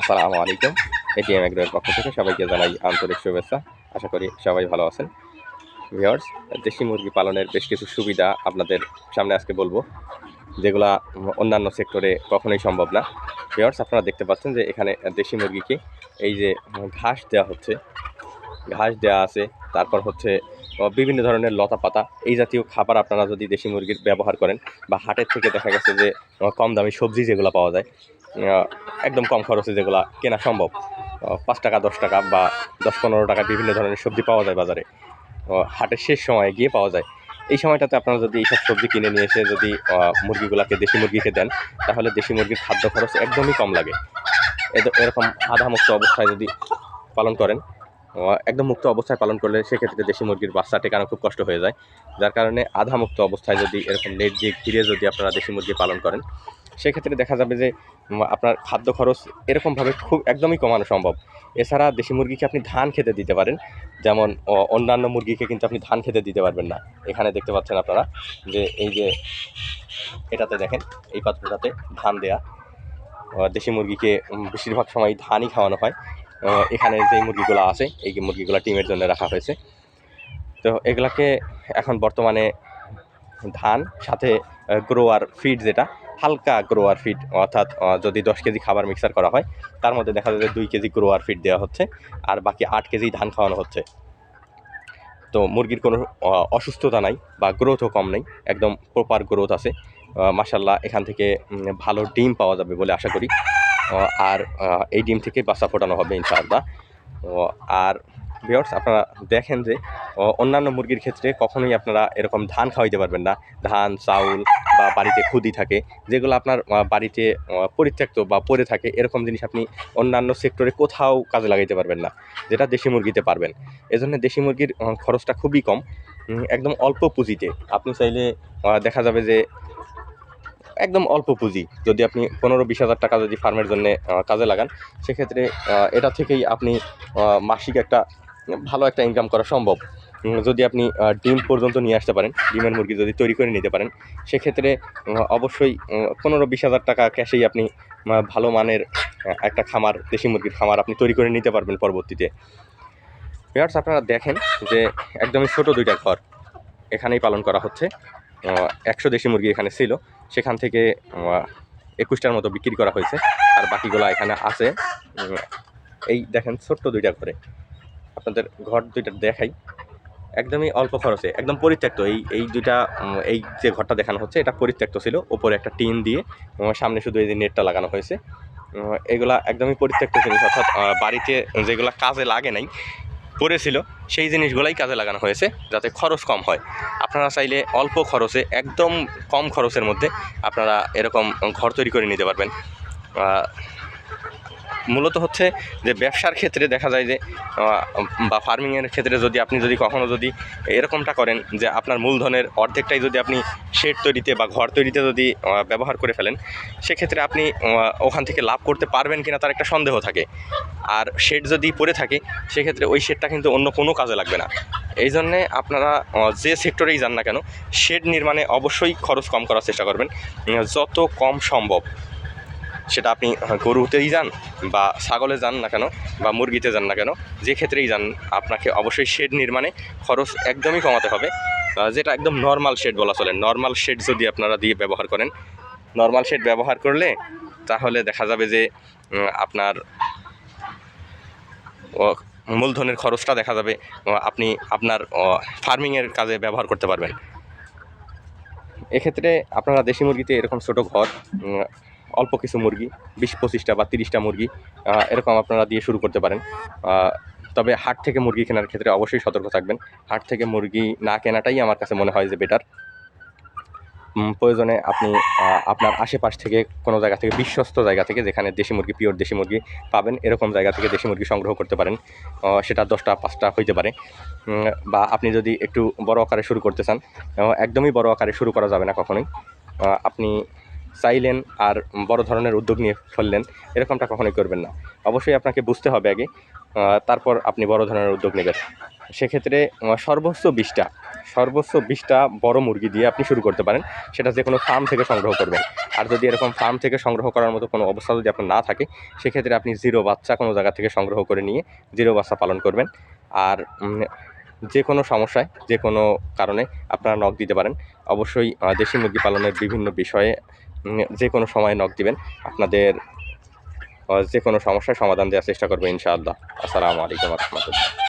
আসসালামু আলাইকুম। এটিএম এগ্রোয়ের পক্ষ থেকে সবাইকে জানাই আন্তরিক শুভেচ্ছা। আশা করি সবাই ভালো আছেন। ভিওর্স দেশি মুরগি পালনের বেশ কিছু সুবিধা আপনাদের সামনে আজকে বলব। যেগুলা অন্যান্য সেক্টরে কখনোই সম্ভব না। ভিওর্স আপনারা দেখতে পাচ্ছেন যে এখানে দেশি মুরগিকে এই যে ঘাস দেওয়া হচ্ছে। ঘাস দেওয়া আছে, তারপর হচ্ছে বিভিন্ন ধরনের লতা পাতা। এই জাতীয় খাবার আপনারা যদি দেশি মুরগির ব্যবহার করেন বা হাটের থেকে দেখা গেছে যে কম দামি সবজি যেগুলো পাওয়া যায় একদম কম খরচে যেগুলো কেনা সম্ভব পাঁচ টাকা, দশ টাকা বা দশ পনেরো টাকা বিভিন্ন ধরনের সবজি পাওয়া যায় বাজারে হাটের শেষ সময়ে গিয়ে পাওয়া যায়। এই সময়টাতে আপনারা যদি এইসব সবজি কিনে নিয়ে এসে যদি মুরগিগুলোকে দেশি মুরগিকে দেন, তাহলে দেশি মুরগির খাদ্য খরচ একদমই কম লাগে। এরকম আধা মুক্ত অবস্থায় যদি পালন করেন একদম মুক্ত অবস্থায় পালন করলে সেক্ষেত্রে দেশি মুরগির বাচ্চা টেকানো খুব কষ্ট হয়ে যায়। যার কারণে আধা মুক্ত অবস্থায় যদি এরকম নেট দিয়ে ঘিরে যদি আপনারা দেশি মুরগি পালন করেন, সেক্ষেত্রে দেখা যাবে যে আপনার খাদ্য খরচ এরকমভাবে খুব একদমই কমানো সম্ভব। এছাড়া দেশি মুরগিকে আপনি ধান খেতে দিতে পারেন, যেমন অন্যান্য মুরগিকে কিন্তু আপনি ধান খেতে দিতে পারবেন না। এখানে দেখতে পাচ্ছেন আপনারা যে, এই যে, এটাতে দেখেন, এই পাত্রটাতে ধান দেয়া। দেশি মুরগিকে বেশিরভাগ সময় ধানই খাওয়ানো হয়। এখানে যে মুরগিগুলো আছে, এই মুরগিগুলো টিমের জন্য রাখা হয়েছে। তো এগুলাকে এখন বর্তমানে ধান, সাথে গ্রোয়ার ফিড যেটা, হালকা গ্রোয়ার ফিড অর্থাৎ যদি দশ কেজি খাবার মিক্সার করা হয়, তার মধ্যে দেখা যায় যে দুই কেজি গ্রোয়ার ফিড দেওয়া হচ্ছে, আর বাকি আট কেজি ধান খাওয়ানো হচ্ছে। তো মুরগির কোনো অসুস্থতা নাই বা গ্রোথও কম নেই, একদম প্রপার গ্রোথ আছে। মাসাল্লাহ এখান থেকে ভালো ডিম পাওয়া যাবে বলে আশা করি। আর এই ডিম থেকে বাচ্চা ফোটানো হবে ইনশাআল্লাহ। আর ভিওর্স আপনারা দেখেন যে অন্যান্য মুরগির ক্ষেত্রে কখনোই আপনারা এরকম ধান খাওয়াইতে পারবেন না। ধান, চাউল বা বাড়িতে খুদি থাকে, যেগুলো আপনার বাড়িতে পরিত্যক্ত বা পড়ে থাকে, এরকম জিনিস আপনি অন্যান্য সেক্টরে কোথাও কাজে লাগাইতে পারবেন না, যেটা দেশি মুরগিতে পারবেন। এজন্য দেশি মুরগির খরচটা খুবই কম। একদম অল্প পুঁজিতে। আপনি চাইলে দেখা যাবে যে একদম অল্প পুঁজি। যদি আপনি পনেরো বিশ হাজার টাকা যদি ফার্মের জন্য কাজে লাগান, সেক্ষেত্রে এটা থেকেই আপনি মাসিক একটা ভালো একটা ইনকাম করা সম্ভব। যদি আপনি ডিম পর্যন্ত নিয়ে আসতে পারেন, ডিমের মুরগি যদি তৈরি করে নিতে পারেন, সেক্ষেত্রে অবশ্যই পনেরো বিশ হাজার টাকা ক্যাশেই আপনি ভালো মানের একটা খামার, দেশি মুরগির খামার আপনি তৈরি করে নিতে পারবেন পরবর্তীতে। পেয়ার্স আপনারা দেখেন যে, একদমই ছোট দুইটা ঘর এখানেই পালন করা হচ্ছে। একশো দেশি মুরগি এখানে ছিল। সেখান থেকে একুশটার মতো বিক্রি করা হয়েছে। আর বাকিগুলো এখানে আছে। এই দেখেন ছোট্ট দুইটা ঘরে। আপনাদের ঘর দুইটা দেখাই। একদমই অল্প খরচে, একদম পরিত্যক্ত। এই এই দুইটা এই যে ঘরটা দেখানো হচ্ছে, এটা পরিত্যক্ত ছিল। ওপরে একটা টিন দিয়ে সামনে শুধু এই যে নেটটা লাগানো হয়েছে। এগুলা একদমই পরিত্যক্ত জিনিস। অর্থাৎ বাড়িতে যেগুলা কাজে লাগে নাই, পড়েছিল, সেই জিনিসগুলাই কাজে লাগানো হয়েছে, যাতে খরচ কম হয়। আপনারা চাইলে অল্প খরচে, একদম কম খরচের মধ্যে আপনারা এরকম ঘর তৈরি করে নিতে পারবেন। মূলত হচ্ছে যে ব্যবসার ক্ষেত্রে দেখা যায় যে বা ফার্মিংয়ের ক্ষেত্রে যদি আপনি যদি কখনও যদি এরকমটা করেন যে আপনার মূলধনের অর্ধেকটাই যদি আপনি শেড তৈরিতে বা ঘর তৈরিতে যদি ব্যবহার করে ফেলেন, সেক্ষেত্রে আপনি ওখান থেকে লাভ করতে পারবেন কিনা তার একটা সন্দেহ থাকে। আর শেড যদি পড়ে থাকে, সেক্ষেত্রে ওই শেডটা কিন্তু অন্য কোনো কাজে লাগবে না। এই জন্যে আপনারা যে সেক্টরেই যান না কেন শেড নির্মাণে অবশ্যই খরচ কম করার চেষ্টা করবেন। যত কম সম্ভব। সেটা আপনি গরুতেই যান বা ছাগলে যান না কেন বা মুরগিতে যান না কেন, যে ক্ষেত্রেই যান, আপনাকে অবশ্যই শেড নির্মাণে খরচ একদমই কমাতে হবে। যেটা একদম নর্মাল শেড বলা চলে। নর্মাল শেড যদি আপনারা দিয়ে ব্যবহার করেন নর্মাল শেড ব্যবহার করলে তাহলে দেখা যাবে যে আপনার মূলধনের খরচটা দেখা যাবে আপনি আপনার ফার্মিংয়ের কাজে ব্যবহার করতে পারবেন। এক্ষেত্রে আপনারা দেশি মুরগিতে এরকম ছোটো ঘর অল্প কিছু মুরগি, বিশ পঁচিশটা বা তিরিশটা মুরগি এরকম আপনারা দিয়ে শুরু করতে পারেন। তবে হাট থেকে মুরগি কেনার ক্ষেত্রে অবশ্যই সতর্ক থাকবেন। হাট থেকে মুরগি না কেনাটাই আমার কাছে মনে হয় যে বেটার প্রয়োজনে আপনি আপনার আশেপাশ থেকে কোনো জায়গা থেকে, বিশ্বস্ত জায়গা থেকে, যেখানে দেশি মুরগি, পিওর দেশি মুরগি পাবেন, এরকম জায়গা থেকে দেশি মুরগি সংগ্রহ করতে পারেন। সেটা দশটা, পাঁচটা হইতে পারে। বা আপনি যদি একটু বড় আকারে শুরু করতে চান একদমই বড় আকারে শুরু করা যাবে না কখনোই। আপনি চাইলেন আর বড় ধরনের উদ্যোগ নিয়ে ফেললেন, এরকমটা কখনোই করবেন না। অবশ্যই আপনাকে বুঝতে হবে আগে তারপর আপনি বড় ধরনের উদ্যোগ নেবেন। সেক্ষেত্রে সর্বোচ্চ বিশটা সর্বোচ্চ বিশটা বড় মুরগি দিয়ে আপনি শুরু করতে পারেন। সেটা যে কোনো ফার্ম থেকে সংগ্রহ করবেন। আর যদি এরকম ফার্ম থেকে সংগ্রহ করার মতো কোনো অবস্থা যদি আপনার না থাকে, সেক্ষেত্রে আপনি জিরো বাচ্চা কোনো জায়গা থেকে সংগ্রহ করে নিয়ে জিরো বাচ্চা পালন করবেন। আর যে কোনো সমস্যায়, যে কোনো কারণে আপনারা নখ দিতে পারেন। অবশ্যই দেশি মুরগি পালনের বিভিন্ন বিষয়ে যে কোনো সময় নক দিবেন। আপনাদের যে কোনো সমস্যার সমাধান দেওয়ার চেষ্টা করব ইনশাআল্লাহ। আসসালামু আলাইকুম রহমতুল্লাহ।